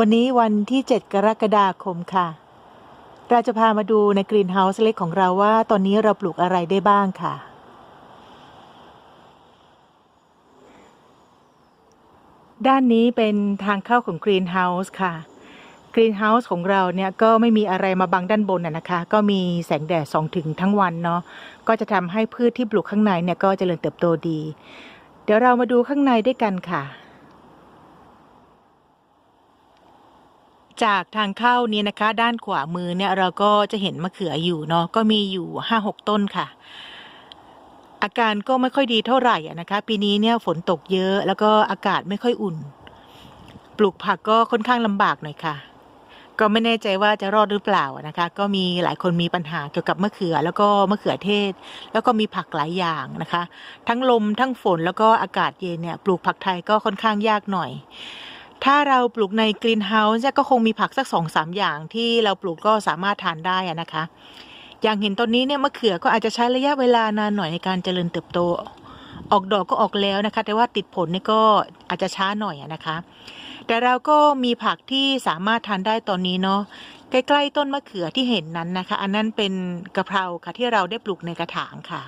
วันนี้วันที่ 7 กรกฎาคมค่ะ เราจะพามาดูในกรีนเฮาส์เล็กของเราว่า ตอนนี้เราปลูกอะไรได้บ้างค่ะ ด้านนี้เป็นทางเข้าของกรีนเฮาส์ค่ะกรีนเฮาส์ของเราเนี่ยก็ไม่มีอะไรมาบังด้านบนนะนะคะ ก็มีแสงแดดส่องถึงทั้งวันเนาะก็จะทำให้พืชที่ปลูกข้างในเนี่ยก็เจริญเติบโตดี เดี๋ยวเรามาดูข้างในด้วยกันค่ะ จากทางเข้านี้นะคะ ด้านขวามือเนี่ยเราก็จะเห็นมะเขืออยู่เนาะก็มีอยู่ห้าหกต้นค่ะ อาการก็ไม่ค่อยดีเท่าไหร่นะคะ ปีนี้เนี่ยฝนตกเยอะแล้วก็อากาศไม่ค่อยอุ่น ปลูกผักก็ค่อนข้างลำบากหน่อยค่ะ ก็ไม่แน่ใจว่าจะรอดหรือเปล่านะคะ ก็มีหลายคนมีปัญหาเกี่ยวกับมะเขือ แล้วก็มะเขือเทศ แล้วก็มีผักหลายอย่างนะคะ ทั้งลมทั้งฝนแล้วก็อากาศเย็นเนี่ย ปลูกผักไทยก็ค่อนข้างยากหน่อย ถ้าเราปลูกในกรีนเฮาส์ก็คงมีผักสักสองสามอย่างที่เราปลูกก็สามารถทานได้นะคะ อย่างเห็นตอนนี้เนี่ยมะเขือก็อาจจะใช้ระยะเวลานานหน่อยในการเจริญเติบโต ออกดอกก็ออกแล้วนะคะ แต่ว่าติดผลนี่ก็อาจจะช้าหน่อยนะคะ แต่เราก็มีผักที่สามารถทานได้ตอนนี้เนาะใกล้ๆต้นมะเขือที่เห็นนั้นนะคะ อันนั้นเป็นกะเพราค่ะที่เราได้ปลูกในกระถางค่ะ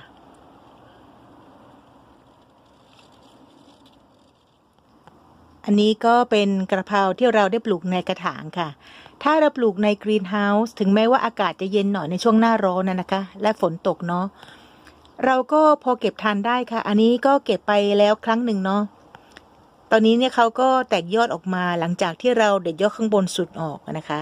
อันนี้ก็เป็นกระเพราที่เราได้ปลูกในกระถางค่ะ ถ้าเราปลูกในกรีนเฮาส์ถึงแม้ว่าอากาศจะเย็นหน่อยในช่วงหน้าร้อนนะนะคะ และฝนตกเนาะ เราก็พอเก็บทานได้ค่ะ อันนี้ก็เก็บไปแล้วครั้งหนึ่งเนาะ ตอนนี้เนี่ยเขาก็แตกยอดออกมาหลังจากที่เราเด็ดยอดข้างบนสุดออกนะคะ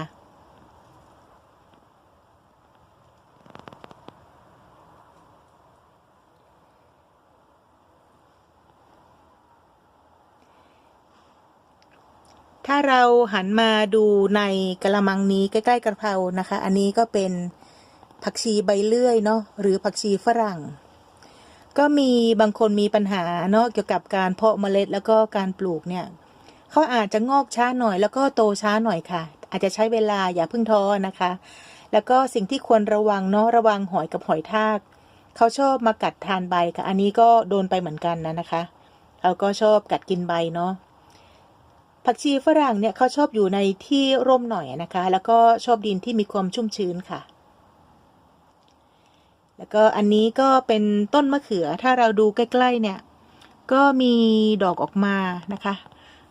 ถ้าเราหันมาดูในกระมังนี้ใกล้ๆกระเพรานะคะ อันนี้ก็เป็นผักชีใบเลื่อยเนาะหรือผักชีฝรั่ง ก็มีบางคนมีปัญหาเนาะเกี่ยวกับการเพาะเมล็ดแล้วก็การปลูกเนี่ยเขาอาจจะงอกช้าหน่อย แล้วก็โตช้าหน่อยค่ะ อาจจะใช้เวลาอย่าเพิ่งท้อนะคะ แล้วก็สิ่งที่ควรระวังเนาะระวังหอยกับหอยทากเขาชอบมากัดทานใบค่ะ อันนี้ก็โดนไปเหมือนกันนะนะคะเขาก็ชอบกัดกินใบเนาะ ผักชีฝรั่งเนี่ยเขาชอบอยู่ในที่ร่มหน่อยนะคะ แล้วก็ชอบดินที่มีความชุ่มชื้นค่ะ แล้วก็อันนี้ก็เป็นต้นมะเขือถ้าเราดูใกล้ๆเนี่ย ก็มีดอกออกมานะคะ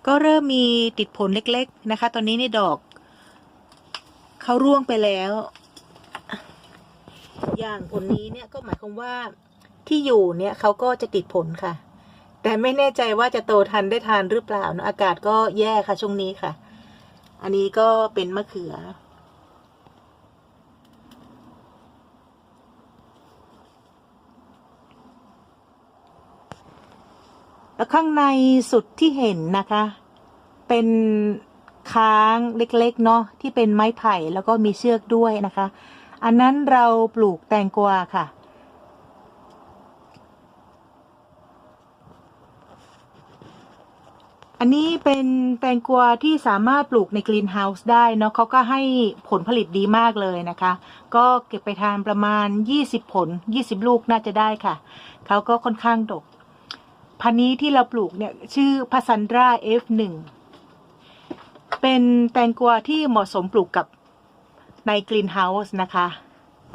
ก็เริ่มมีติดผลเล็กๆนะคะ ตอนนี้ในดอกเขาร่วงไปแล้ว อย่างผลนี้เนี่ยก็หมายความว่าที่อยู่เนี่ยเขาก็จะติดผลค่ะ แต่ไม่แน่ใจว่าจะโตทันได้ทานหรือเปล่านะอากาศก็แย่ค่ะช่วงนี้ค่ะ อันนี้ก็เป็นมะเขือ แล้วข้างในสุดที่เห็นนะคะ เป็นค้างเล็กๆเนาะที่เป็นไม้ไผ่แล้วก็มีเชือกด้วยนะคะ อันนั้นเราปลูกแตงกวาค่ะ อันนี้เป็นแตงกวาที่สามารถปลูกในกรีนเฮาส์ได้เนาะเขาก็ให้ผลผลิตดีมากเลยนะคะ ก็เก็บไปทานประมาณ 20 ผล 20 ลูกน่าจะได้ค่ะ เขาก็ค่อนข้างดก พันนี้ที่เราปลูกเนี่ย ชื่อพาซันดรา F1 เป็นแตงกวาที่เหมาะสมปลูกกับในกรีนเฮาส์นะคะ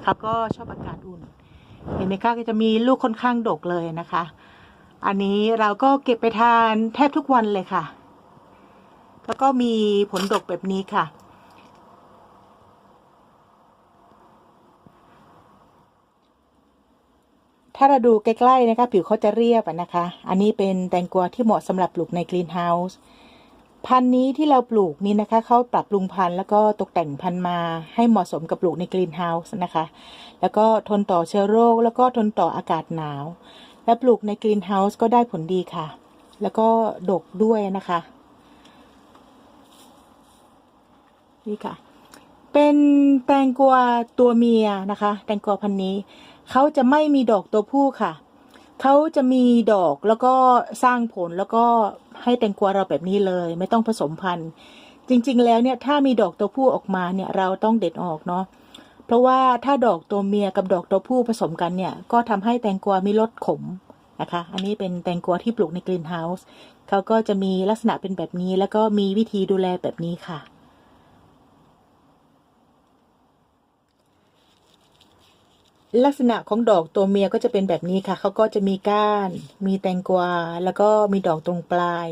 เขาก็ชอบอากาศอุ่น เห็นไหมคะก็จะมีลูกค่อนข้างดกเลยนะคะ อันนี้เราก็เก็บไปทานแทบทุกวันเลยค่ะ แล้วก็มีผลดกแบบนี้ค่ะ ถ้าเราดูใกล้ๆนะคะ ผิวเขาจะเรียบนะคะ อันนี้เป็นแตงกวาที่เหมาะสำหรับปลูกในกรีนเฮาส์พันธุ์นี้ที่เราปลูกนี่นะคะเขาปรับปรุงพันธุ์แล้วก็ตกแต่งพันธุ์มาให้เหมาะสมกับปลูกในกรีนเฮาส์นะคะ แล้วก็ทนต่อเชื้อโรค แล้วก็ทนต่ออากาศหนาว และปลูกในกรีนเฮาส์ก็ได้ผลดีค่ะ แล้วก็ดกด้วยนะคะ นี่ค่ะ เป็นแตงกวาตัวเมียนะคะ แตงกวาพันนี้ เขาจะไม่มีดอกตัวผู้ค่ะ เขาจะมีดอกแล้วก็สร้างผลแล้วก็ให้แตงกวาเราแบบนี้เลย ไม่ต้องผสมพันธุ์ จริง ๆ แล้วเนี่ยถ้ามีดอกตัวผู้ออกมาเนี่ยเราต้องเด็ดออกเนาะ เพราะว่าถ้าดอกตัวเมียกับดอกตัวผู้ผสมกันเนี่ย ก็ทำให้แตงกวามีรสขมนะคะ อันนี้เป็นแตงกวาที่ปลูกในกรีนเฮาส์เขาก็จะมีลักษณะเป็นแบบนี้ แล้วก็มีวิธีดูแลแบบนี้ค่ะ ลักษณะของดอกตัวเมียก็จะเป็นแบบนี้ค่ะ เขาก็จะมีก้าน มีแตงกวา แล้วก็มีดอกตรงปลาย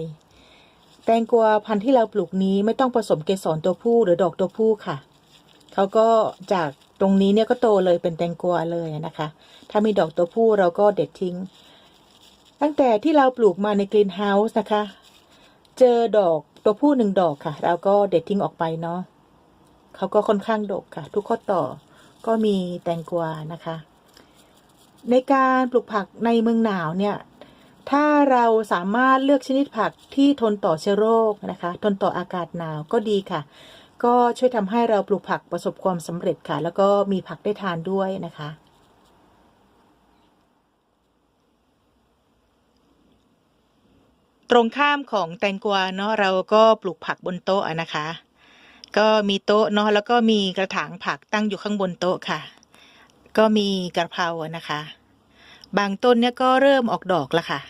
แตงกวาพันธุ์ที่เราปลูกนี้ไม่ต้องผสมเกสรตัวผู้หรือดอกตัวผู้ค่ะ เขาก็จากตรงนี้เนี่ยก็โตเลยเป็นแตงกวาเลยนะคะ ถ้ามีดอกตัวผู้เราก็เด็ดทิ้ง ตั้งแต่ที่เราปลูกมาในกรีนเฮาส์นะคะ เจอดอกตัวผู้หนึ่งดอกค่ะ เราก็เด็ดทิ้งออกไปเนาะเขาก็ค่อนข้างดกค่ะ ทุกข้อต่อก็มีแตงกวานะคะ ในการปลูกผักในเมืองหนาวเนี่ยถ้าเราสามารถเลือกชนิดผักที่ทนต่อเชื้อโรคนะคะ ทนต่ออากาศหนาวก็ดีค่ะ ก็ช่วยทำให้เราปลูกผักประสบความสำเร็จค่ะ แล้วก็มีผักได้ทานด้วยนะคะ ตรงข้ามของแตงกวาเนาะเราก็ปลูกผักบนโต๊ะนะคะ ก็มีโต๊ะเนาะแล้วก็มีกระถางผักตั้งอยู่ข้างบนโต๊ะค่ะ ก็มีกระเพรานะคะ บางต้นเนี่ยก็เริ่มออกดอกแล้วค่ะ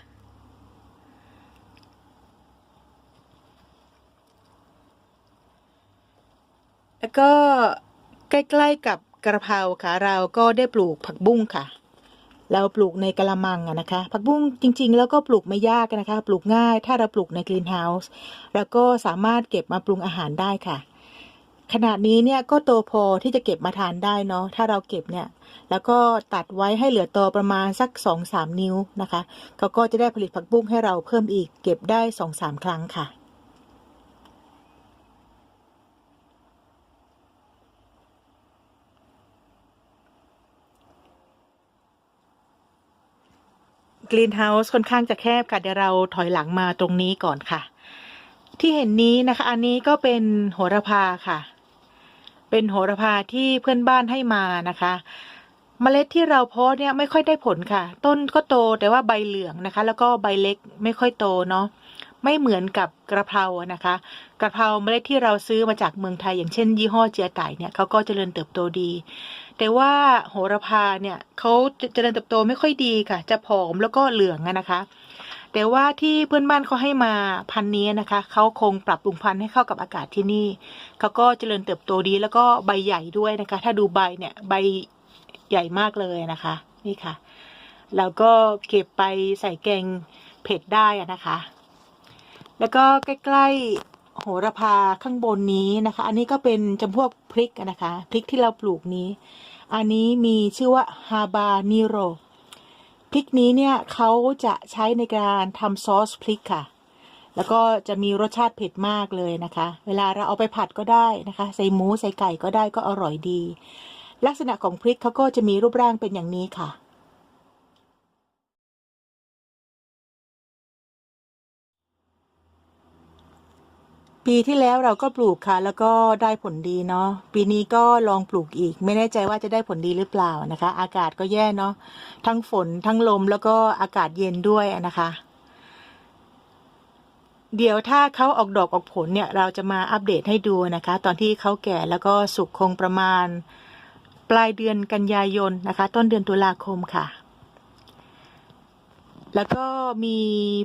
แล้วก็ใกล้ๆกับกระเพราค่ะ เราก็ได้ปลูกผักบุ้งค่ะ เราปลูกในกระมังนะคะ ผักบุ้งจริง ๆ แล้วก็ปลูกไม่ยากนะคะ ปลูกง่าย ถ้าเราปลูกในกรีนเฮาส์แล้วก็สามารถเก็บมาปรุงอาหารได้ค่ะ ขนาดนี้เนี่ยก็โตพอที่จะเก็บมาทานได้เนาะถ้าเราเก็บเนี่ย แล้วก็ตัดไว้ให้เหลือโตประมาณสักสองสามนิ้วนะคะเขาก็จะได้ผลิตผักบุ้งให้เราเพิ่มอีก เก็บได้สองสามครั้งค่ะ กรีนเฮาส์ค่อนข้างจะแคบค่ะเดี๋ยวเราถอยหลังมาตรงนี้ก่อนค่ะ ที่เห็นนี้นะคะ อันนี้ก็เป็นโหระพาค่ะ เป็นโหระพาที่เพื่อนบ้านให้มานะคะเมล็ดที่เราเพาะเนี่ยไม่ค่อยได้ผลค่ะ ต้นก็โตแต่ว่าใบเหลืองนะคะ แล้วก็ใบเล็กไม่ค่อยโตเนาะ ไม่เหมือนกับกระเพรานะคะ กระเพราเมล็ดที่เราซื้อมาจากเมืองไทย อย่างเช่น ยี่ห้อเจียไต่เนี่ยเขาก็เจริญเติบโตดี แต่ว่าโหระพาเนี่ยเขาจเจริญเติบโตไม่ค่อยดีค่ะ จะผอมแล้วก็เหลืองนะคะ แต่ว่าที่เพื่อนบ้านเขาให้มาพันนี้นะคะเขาคงปรับปรุงพันธุ์ให้เข้ากับอากาศที่นี่เขาก็เจริญเติบโตดีแล้วก็ใบใหญ่ด้วยนะคะ ถ้าดูใบเนี่ยใบใหญ่มากเลยนะคะนี่ค่ะแล้วก็เก็บไปใส่แกงเผ็ดได้นะคะ แล้วก็ใกล้ๆโหระพาข้างบนนี้นะคะ อันนี้ก็เป็นจำพวกพริกนะคะพริกที่เราปลูกนี้ อันนี้มีชื่อว่าฮาบานิโรพริกนี้เนี่ยเขาจะใช้ในการทำซอสพริกค่ะ แล้วก็จะมีรสชาติเผ็ดมากเลยนะคะ เวลาเราเอาไปผัดก็ได้นะคะ ใส่หมูใส่ไก่ก็ได้ก็อร่อยดี ลักษณะของพริกเขาก็จะมีรูปร่างเป็นอย่างนี้ค่ะ ปีที่แล้วเราก็ปลูกค่ะ แล้วก็ได้ผลดีเนาะปีนี้ก็ลองปลูกอีก ไม่แน่ใจว่าจะได้ผลดีหรือเปล่านะคะ อากาศก็แย่เนาะทั้งฝนทั้งลมแล้วก็อากาศเย็นด้วยนะคะ เดี๋ยวถ้าเขาออกดอกออกผลเนี่ยเราจะมาอัปเดตให้ดูนะคะ ตอนที่เขาแก่แล้วก็สุกคงประมาณ ปลายเดือนกันยายนนะคะ ต้นเดือนตุลาคมค่ะ แล้วก็มี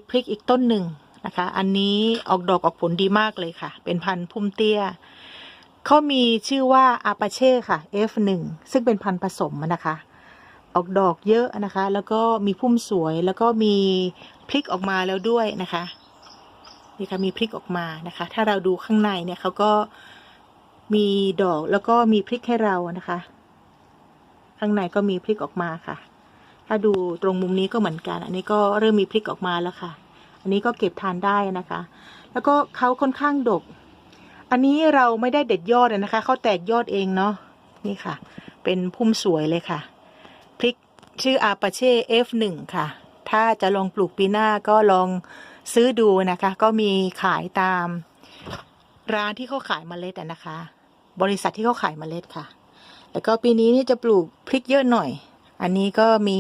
พริกอีกต้นหนึ่ง นะคะ อันนี้ออกดอกออกผลดีมากเลยค่ะ เป็นพันธุ์พุ่มเตี้ยเขามีชื่อว่าอาปาเช่ค่ะ F1 ซึ่งเป็นพันธุ์ผสมนะคะ ออกดอกเยอะนะคะ แล้วก็มีพุ่มสวยแล้วก็มีพริกออกมาแล้วด้วยนะคะนี่ค่ะมีพริกออกมานะคะ ถ้าเราดูข้างในเนี่ยเขาก็มีดอกแล้วก็มีพริกให้เรานะคะ ข้างในก็มีพริกออกมาค่ะ ถ้าดูตรงมุมนี้ก็เหมือนกัน อันนี้ก็เริ่มมีพริกออกมาแล้วค่ะ อันนี้ก็เก็บทานได้นะคะ แล้วก็เขาค่อนข้างดก อันนี้เราไม่ได้เด็ดยอดนะคะเขาแตกยอดเองเนาะนี่ค่ะ เป็นพุ่มสวยเลยค่ะพริกชื่ออาปาเช่ F1 ค่ะ ถ้าจะลองปลูกปีหน้าก็ลองซื้อดูนะคะ ก็มีขายตามร้านที่เขาขายเมล็ดนะคะ บริษัทที่เขาขายเมล็ดค่ะ แล้วก็ปีนี้นี่จะปลูกพริกเยอะหน่อย อันนี้ก็มี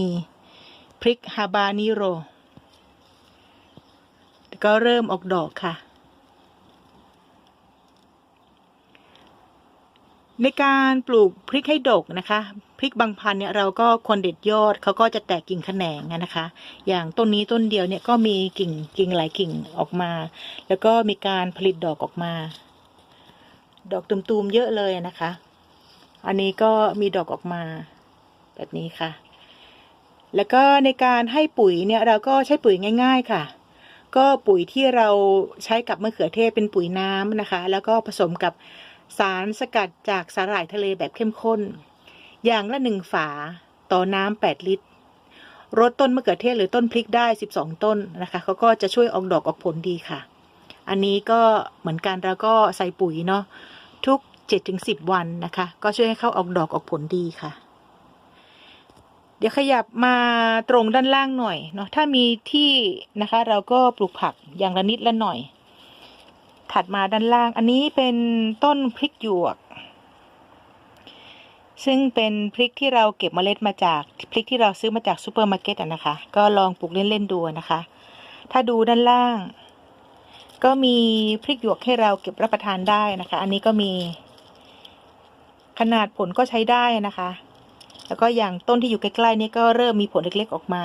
พริกฮาบานิโร ก็เริ่มออกดอกค่ะ ในการปลูกพริกให้ดกนะคะพริกบางพันธุ์เนี่ยเราก็ควรเด็ดยอดเขาก็จะแตกกิ่งแขนงนะคะ อย่างต้นนี้ต้นเดียวเนี่ยก็มีกิ่งกิ่งหลายกิ่งออกมา แล้วก็มีการผลิตดอกออกมา ดอกตุ่มๆเยอะเลยนะคะ อันนี้ก็มีดอกออกมา แบบนี้ค่ะ แล้วก็ในการให้ปุ๋ยเนี่ยเราก็ใช้ปุ๋ยง่าย ๆ ค่ะ ก็ปุ๋ยที่เราใช้กับมะเขือเทศเป็นปุ๋ยน้ำนะคะ แล้วก็ผสมกับสารสกัดจากสาหร่ายทะเลแบบเข้มข้น อย่างละหนึ่งฝาต่อน้ำแปดลิตรรดต้นมะเขือเทศหรือต้นพริกได้สิบสองต้นนะคะเขาก็จะช่วยออกดอกออกผลดีค่ะ อันนี้ก็เหมือนกันเราก็ใส่ปุ๋ยเนาะทุกเจ็ดถึงสิบวันนะคะ ก็ช่วยให้เขาออกดอกออกผลดีค่ะ ดี๋ยวขยับมาตรงด้านล่างหน่อยเนาะถ้ามีที่นะคะ เราก็ปลูกผักอย่างละนิดละหน่อย ถัดมาด้านล่าง อันนี้เป็นต้นพริกหยวก ซึ่งเป็นพริกที่เราเก็บเมล็ดมาจากพริกที่เราซื้อมาจากซูเปอร์มาร์เก็ตนะคะ ก็ลองปลูกเล่นๆดูนะคะ ถ้าดูด้านล่าง ก็มีพริกหยวกให้เราเก็บรับประทานได้นะคะ อันนี้ก็มีขนาดผลก็ใช้ได้นะคะ แล้วก็อย่างต้นที่อยู่ใกล้ๆนี่ก็เริ่มมีผลเล็กๆออกมา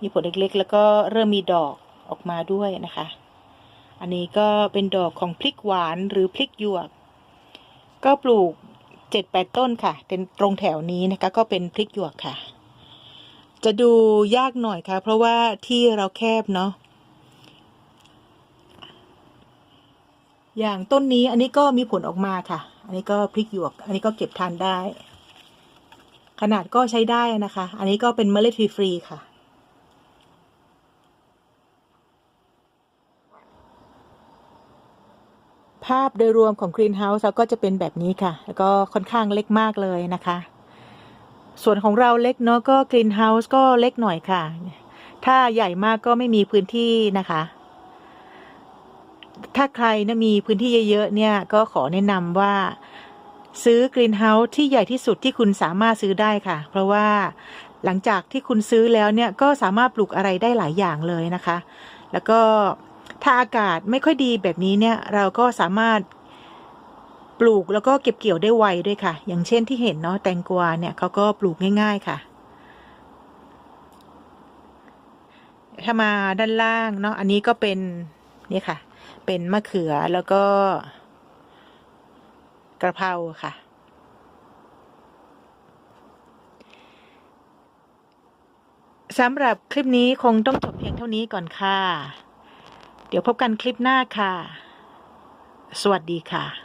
มีผลเล็กๆ แล้วก็เริ่มมีดอกออกมาด้วยนะคะ อันนี้ก็เป็นดอกของพริกหวานหรือพริกหยวก ก็ปลูกเจ็ดแปดต้นค่ะ เป็นตรงแถวนี้นะคะ ก็เป็นพริกหยวกค่ะ จะดูยากหน่อยค่ะ เพราะว่าที่เราแคบเนาะ อย่างต้นนี้อันนี้ก็มีผลออกมาค่ะ อันนี้ก็พริกหยวก อันนี้ก็เก็บทานได้ ขนาดก็ใช้ได้นะคะ อันนี้ก็เป็นเมล็ดฟรีๆค่ะ ภาพโดยรวมของ Greenhouse เราก็จะเป็นแบบนี้ค่ะ แล้วก็ค่อนข้างเล็กมากเลยนะคะ ส่วนของเราเล็กเนาะก็ Greenhouse ก็เล็กหน่อยค่ะ ถ้าใหญ่มากก็ไม่มีพื้นที่นะคะถ้าใครนะมีพื้นที่เยอะๆเนี่ยก็ขอแนะนำว่า ซื้อกรีนเฮาส์ที่ใหญ่ที่สุดที่คุณสามารถซื้อได้ค่ะ เพราะว่าหลังจากที่คุณซื้อแล้วเนี่ยก็สามารถปลูกอะไรได้หลายอย่างเลยนะคะ แล้วก็ถ้าอากาศไม่ค่อยดีแบบนี้เนี่ยเราก็สามารถปลูกแล้วก็เก็บเกี่ยวได้ไวด้วยค่ะ อย่างเช่นที่เห็นเนาะแตงกวาเนี่ยเขาก็ปลูกง่าย ๆค่ะ ถ้ามาด้านล่างเนาะอันนี้ก็เป็นนี่ค่ะ เป็นมะเขือแล้วก็ กระเพราค่ะ สำหรับคลิปนี้คงต้องจบเพียงเท่านี้ก่อนค่ะ เดี๋ยวพบกันคลิปหน้าค่ะ สวัสดีค่ะ